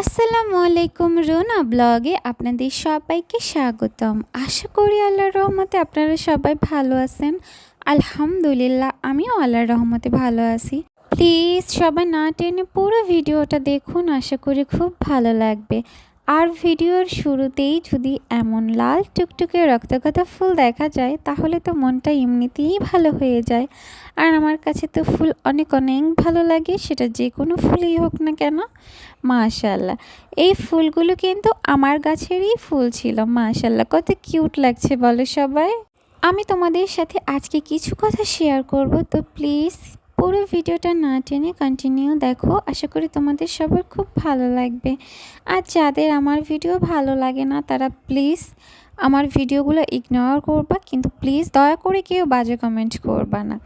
আসসালামু আলাইকুম রোনা ব্লগে আপনাদের সবাইকে স্বাগতম। আশা করি আল্লাহর রহমতে আপনারা সবাই ভালো আছেন। আলহামদুলিল্লাহ, আমিও আল্লাহর রহমতে ভালো আছি। প্লিজ সবাই না টেনে পুরো ভিডিওটা দেখুন, আশা করি খুব ভালো লাগবে। আর ভিডিওর শুরুতেই যদি এমন লাল টুকটুকে রক্তগত ফুল দেখা যায়, তাহলে তো মনটা এমনিতেই ভালো হয়ে যায়। আর আমার কাছে তো ফুল অনেক অনেক ভালো লাগে, সেটা যে কোনো ফুলই হোক না কেন মাশাল্লাহ এই ফুলগুলো কিন্তু আমার গাছেরই ফুল ছিল মাশাল্লাহ কত কিউট লাগছে, বলো সবাই। আমি তোমাদের সাথে আজকে কিছু কথা শেয়ার করব, তো প্লিজ পুরো ভিডিওটা না টেনে কন্টিনিউ দেখো। আশা করি তোমাদের সবার খুব ভালো লাগবে। আর যাদের আমার ভিডিও ভালো লাগে না, তারা প্লিজ আমার ভিডিওগুলো ইগনোর করবা, কিন্তু প্লিজ দয়া করে কেউ বাজে কমেন্ট করবা না।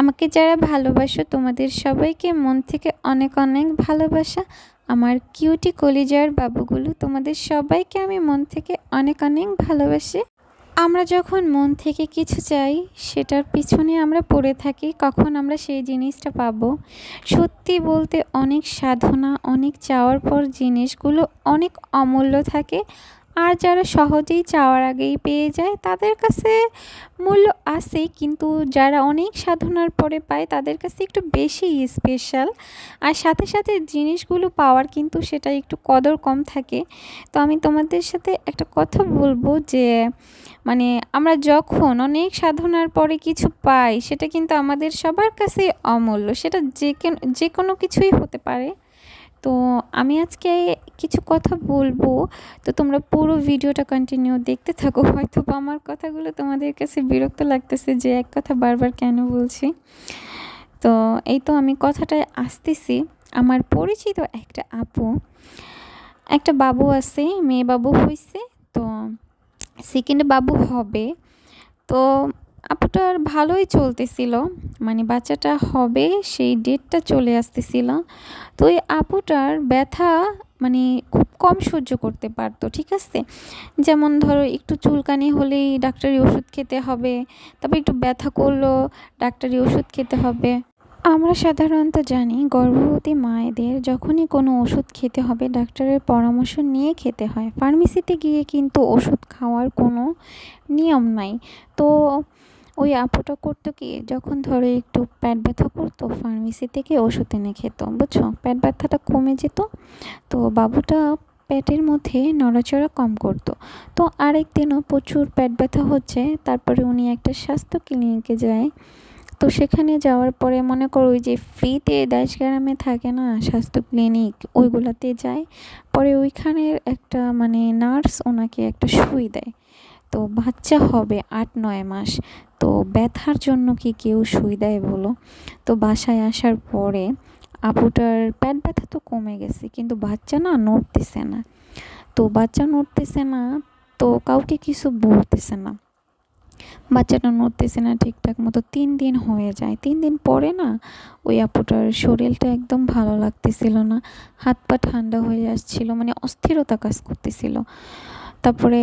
আমাকে যারা ভালোবাসো, তোমাদের সবাইকে মন থেকে অনেক অনেক ভালোবাসা। আমার কিউটি কলিজার বাবুগুলো, তোমাদের সবাইকে আমি মন থেকে অনেক অনেক ভালোবাসি। আমরা যখন মন থেকে কিছু চাই, সেটার পিছনে আমরা পড়ে থাকি, কখন আমরা সেই জিনিসটা পাবো? সত্যি বলতে অনেক সাধনা, অনেক চাওয়ার পর জিনিসগুলো অনেক অমূল্য থাকে। আর যারা সহজেই চাওয়ার আগেই পেয়ে যায়, তাদের কাছে মূল্য আছে, কিন্তু যারা অনেক সাধনার পরে পায়, তাদের কাছে একটু বেশি স্পেশাল আর সাথে সাথে জিনিসগুলো পাওয়ার কিন্তু সেটা একটু কদর কম থাকে। তো আমি তোমাদের সাথে একটা কথা বলব যে মানে আমরা যখন অনেক সাধনার পরে কিছু পাই, সেটা কিন্তু আমাদের সবার কাছেই অমূল্য। সেটা যে যে কোনো কিছুই হতে পারে। তো আমি আজকে কিছু কথা বলব। তো তোমরা পুরো ভিডিওটা কন্টিনিউ দেখতে থাকো। হয়তো বা আমার কথাগুলো তোমাদের কাছে বিরক্ত লাগতেছে যে এক কথা বারবার কেন বলছি। তো এই তো আমি কথাটায় আসতেছি। আমার পরিচিত একটা আপু, একটা বাবু আছে, মেয়ে বাবু হয়েছে তো সেকেন্ড বাবু হবে। তো আপুটার ভালোই চলতেছিল। মানে বাচ্চাটা হবে, সেই ডেটটা চলে আসতেছিল। তো ওই আপুটার ব্যথা মানে খুব কম সহ্য করতে পারতো, ঠিক আছে? যেমন ধরো একটু চুলকানি হলেই ডাক্তারি ওষুধ খেতে হবে, তারপর একটু ব্যথা করল, ডাক্তারি ওষুধ খেতে হবে। আমরা সাধারণত জানি গর্ভবতী মায়েদের যখনই কোনো ওষুধ খেতে হবে, ডাক্তারের পরামর্শ নিয়ে খেতে হয়। ফার্মেসিতে গিয়ে কিন্তু ওষুধ খাওয়ার কোনো নিয়ম নাই। তো ওই আপুটা করতো কি, যখন ধরো একটু প্যাট ব্যথা করতো ফার্মেসি থেকে ওষুধ এনে খেত, বুঝছ? পেট ব্যথাটা কমে যেত, তো বাবুটা পেটের মধ্যে নড়াচড়া কম করতো। তো আরেক দিনও প্রচুর পেট ব্যথা হচ্ছে, তারপরে উনি একটা স্বাস্থ্য ক্লিনিকে যায়। তো সেখানে যাওয়ার পরে মনে করো ওই যে ফ্রিতে দেশ গ্রামে থাকে না, স্বাস্থ্য ক্লিনিক, ওইগুলাতে যায়। পরে ওইখানের একটা মানে নার্স ওনাকে একটা সুই দেয়। তো বাচ্চা হবে আট, নয় মাস। তো ব্যথার জন্য কি কেউ সুই দেয় বলো? তো বাসায় আসার পরে আপুটার পেট ব্যথা তো কমে গেছে, কিন্তু বাচ্চা না নড়তেছে না। তো বাচ্চা নড়তেছে না, তো কাউকে কিছু বলতেছে না। বাচ্চাটা নড়তেছে না ঠিকঠাক মতো তিন দিন হয়ে যায়। তিন দিন পরে না ওই আপুটার শরীরটা একদম ভালো লাগতেছিল না, হাত পা ঠান্ডা হয়ে আসছিল মানে অস্থিরতা কাজ করতেছিল। তারপরে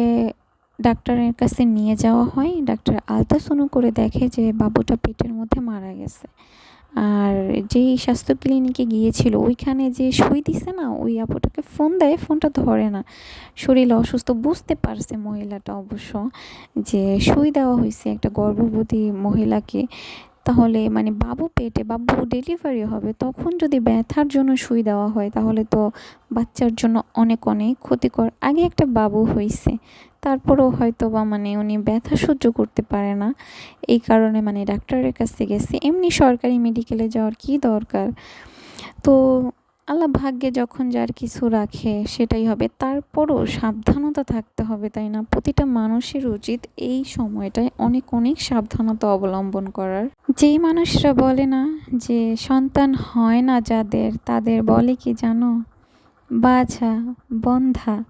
ডাক্তারের কাছে নিয়ে যাওয়া হয়। ডাক্তার আলতাসনু করে দেখে যে বাবুটা পেটের মধ্যে মারা গেছে। আর যেই স্বাস্থ্য ক্লিনিকে গিয়েছিল, ওইখানে যে সই দিছে না, ওই আপুটাকে ফোন দেয়, ফোনটা ধরে না। শরীর অসুস্থ বুঝতে পারছে মহিলাটা অবশ্য যে সই দেওয়া হয়েছে একটা গর্ভবতী মহিলাকে। তাহলে মানে বাবু পেটে বাবু ডেলিভারি হবে, তখন যদি ব্যথার জন্য সুই দেওয়া হয় তাহলে তো বাচ্চার জন্য অনেক অনেক ক্ষতিকর। আগে একটা বাবু হয়েছে তারপরেও হয়তো বা মানে উনি ব্যথা সহ্য করতে পারে না। এই কারণে মানে ডাক্তারের কাছে গেছে, এমনি সরকারি মেডিকেলে যাওয়ার কি দরকার? তো আল্লাহ ভাগ্যে যখন যার কিছু রাখে সেটাই হবে। তারপরও সাবধানতা থাকতে হবে, তাই না? প্রতিটা মানুষের উচিত এই সময়টায় অনেক অনেক সাবধানতা অবলম্বন করার। যেই মানুষরা বলে না যে সন্তান হয় না যাদের, তাদের বলে কি জানো? বাছা, বন্ধা।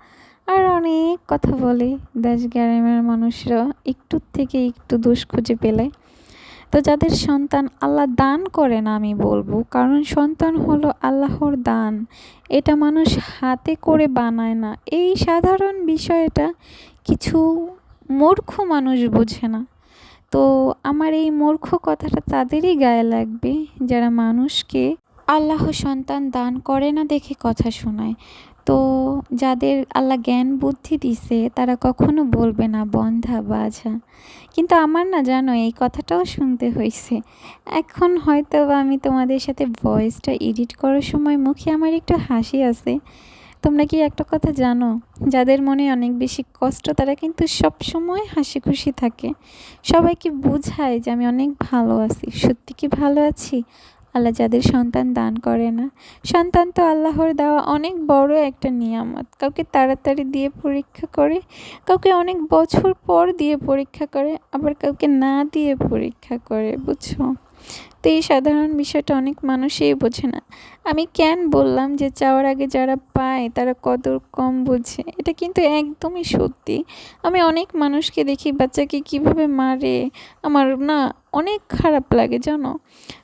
আর অনেক কথা বলে দেশ গ্রামের মানুষরা একটুর থেকে একটু দোষ খুঁজে পেলে। তো যাদের সন্তান আল্লাহ দান করে না আমি বলব, কারণ সন্তান হলো আল্লাহর দান। এটা মানুষ হাতে করে বানায় না। এই সাধারণ বিষয়টা কিছু মূর্খ মানুষ বোঝে না। তো আমার এই মূর্খ কথাটা তাদেরই গায়ে লাগবে, যারা মানুষকে আল্লাহ সন্তান দান করে না দেখে কথা শোনায়। তো যাদের আল্লাহ জ্ঞান, বুদ্ধি দিছে, তারা কখনো বলবে না, বন্ধা বাঝা কিন্তু আমার না জানো, এই কথাটাও শুনতে হয়েছে এখন হয়তো আমি তোমাদের সাথে ভয়েসটা এডিট করার সময় মুখে আমার একটু হাসি আছে। তোমরা কি একটা কথা জানো? যাদের মনে অনেক বেশি কষ্ট, তারা কিন্তু সব সময় হাসি খুশি থাকে। সবাইকে বোঝায় যে আমি অনেক ভালো আছি। সত্যি কি ভালো আছি? আল্লাহ যাদের সন্তান দান করে না। সন্তান তো আল্লাহর দেওয়া অনেক বড় একটা নিয়ামত। কাউকে তাড়াতাড়ি দিয়ে পরীক্ষা করে, কাউকে অনেক বছর পর দিয়ে পরীক্ষা করে, আবার কাউকে না দিয়ে পরীক্ষা করে, বুঝছ? তো এই সাধারণ বিষয়টা অনেক মানুষই বোঝে না। আমি কেন বললাম যে চাওয়ার আগে যারা পায় তারা কদর কম বুঝে? এটা কিন্তু একদমই সত্যি। আমি অনেক মানুষকে দেখি বাচ্চাকে কীভাবে মারে, আমার না অনেক খারাপ লাগে, জানো?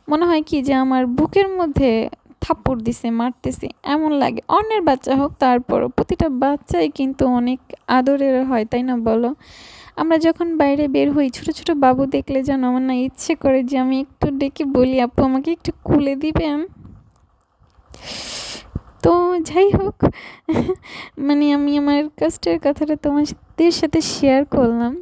মনে হয় কি যে আমার বুকের মধ্যে থাপ্পড় দিছে, মারতেছে, এমন লাগে। অন্যের বাচ্চা হোক, তারপরও প্রতিটা বাচ্চাই কিন্তু অনেক আদরের হয়, তাই না বলো? আমরা যখন বাইরে বের হই, ছোট ছোট বাবু দেখলে যেন আমার না ইচ্ছে করে যে আমি একটু ডেকে বলি, আপু, আমাকে একটু কুলে দিবেন? তো যাই হোক মানে আমি আমার কষ্টের কথাটা তোমাদের সাথে শেয়ার করলাম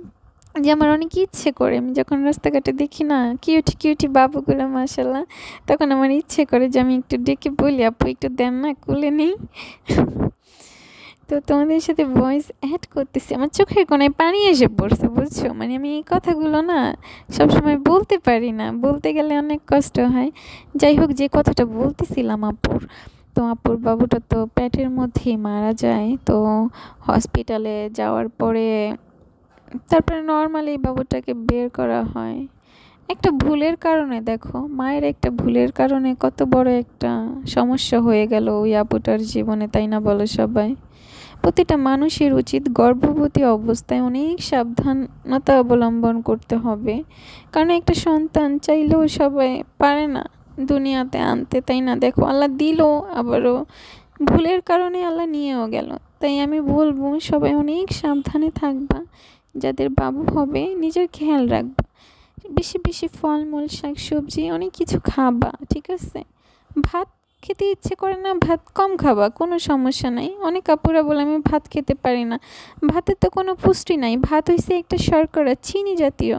যে আমার অনেক ইচ্ছে করে। আমি যখন রাস্তাঘাটে দেখি, না কিউটি কিউটি বাবুগুলো মাসাল্লাহ তখন আমার ইচ্ছে করে যে আমি একটু ডেকে বলি, আপু, একটু দেন না, কুলে নেই? তো তোমাদের সাথে ভয়েস অ্যাড করতেছি। আমার চোখের কোনায় পানি এসে পড়ছে, বুঝছ? মানে আমি এই কথাগুলো না সবসময় বলতে পারি না। বলতে গেলে অনেক কষ্ট হয়। যাই হোক, যে কথাটা বলতেছিলাম আপুর, তো আপুর বাবুটা তো পেটের মধ্যেই মারা যায়। তো হসপিটালে যাওয়ার পরে তারপরে নর্মালি বাবুটাকে বের করা হয়। একটা ভুলের কারণে, দেখো, মায়ের একটা ভুলের কারণে কত বড় একটা সমস্যা হয়ে গেল ওই আপুটার জীবনে, তাই না বলো সবাই? প্রতিটা মানুষের উচিত গর্ভবতী অবস্থায় অনেক সাবধানতা অবলম্বন করতে হবে। কারণ একটা সন্তান চাইলেও সবাই পারে না দুনিয়াতে আনতে, তাই না? দেখো, আল্লাহ দিল, আবারও ভুলের কারণে আল্লাহ নিয়েও গেল। তাই আমি বলব, সবাই অনেক সাবধানে থাকবা। যাদের বাবু হবে, নিজের খেয়াল রাখবা। বেশি বেশি ফলমূল শাক সবজি অনেক কিছু খাবা, ঠিক আছে? ভাত খেতে ইচ্ছে করে না, ভাত কম খাবা, কোনো সমস্যা নাই। অনেক আপুরা বলে, আমি ভাত খেতে পারি না। ভাতের তো কোনো পুষ্টি নাই। ভাত হয়েছে একটা শর্করা, চিনি জাতীয়।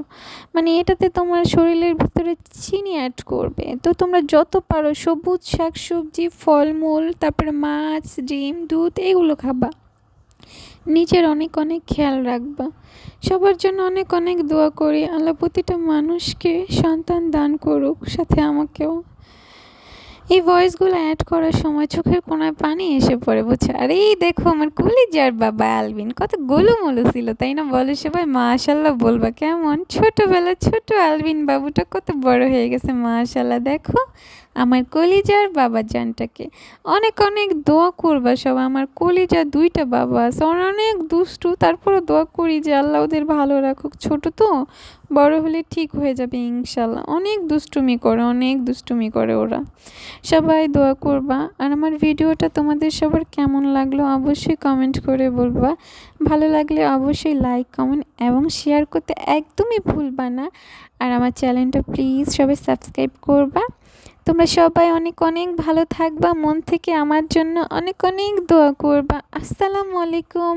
মানে এটাতে তোমার শরীরের ভিতরে চিনি অ্যাড করবে। তো তোমরা যত পারো সবুজ শাক সবজি, ফলমূল, তারপরে মাছ, ডিম, দুধ, এগুলো খাবা। নিজের অনেক অনেক খেয়াল রাখবা। সবার জন্য অনেক অনেক দোয়া করি। আল্লাহ প্রতিটা মানুষকে সন্তান দান করুক, সাথে আমাকেও। এই ভয়েসগুলো অ্যাড করার সময় চোখের কোনায় পানি এসে পড়ে, বুঝছে? আরে দেখো, আমার কলিজার বাবা আলবিন, কত গোলুমোলু ছিল, তাই না বলো সবাই? মাশাল্লাহ বলবা, কেমন? ছোটোবেলা ছোট আলবিন বাবুটা কত বড় হয়ে গেছে মাশাল্লাহ দেখো। আমার কলিজার বাবা জানটাকে। অনেক অনেক দোয়া করবা সব। আমার কলিজা দুইটা বাবা আছে। অনেক দুষ্টু। তারপরে দোয়া করি যে আল্লাহ ওদের ভালো রাখুক। ছোট তো, বড় হলে ঠিক হয়ে যাবে ইনশাল্লাহ অনেক দুষ্টুমি করে, অনেক দুষ্টুমি করে ওরা। সবাই দোয়া করবা। আর আমার ভিডিওটা তোমাদের সবার কেমন লাগল অবশ্যই কমেন্ট করে বলবা। ভালো লাগলে অবশ্যই লাইক কমেন্ট এবং শেয়ার করতে একদমই ভুলবা না। আর আমার চ্যানেলটা প্লিজ সবাই সাবস্ক্রাইব করবা। তোমরা সবাই অনেক অনেক ভালো থাকবা। মন থেকে আমার জন্য অনেক অনেক দোয়া করবা। আসসালামু আলাইকুম।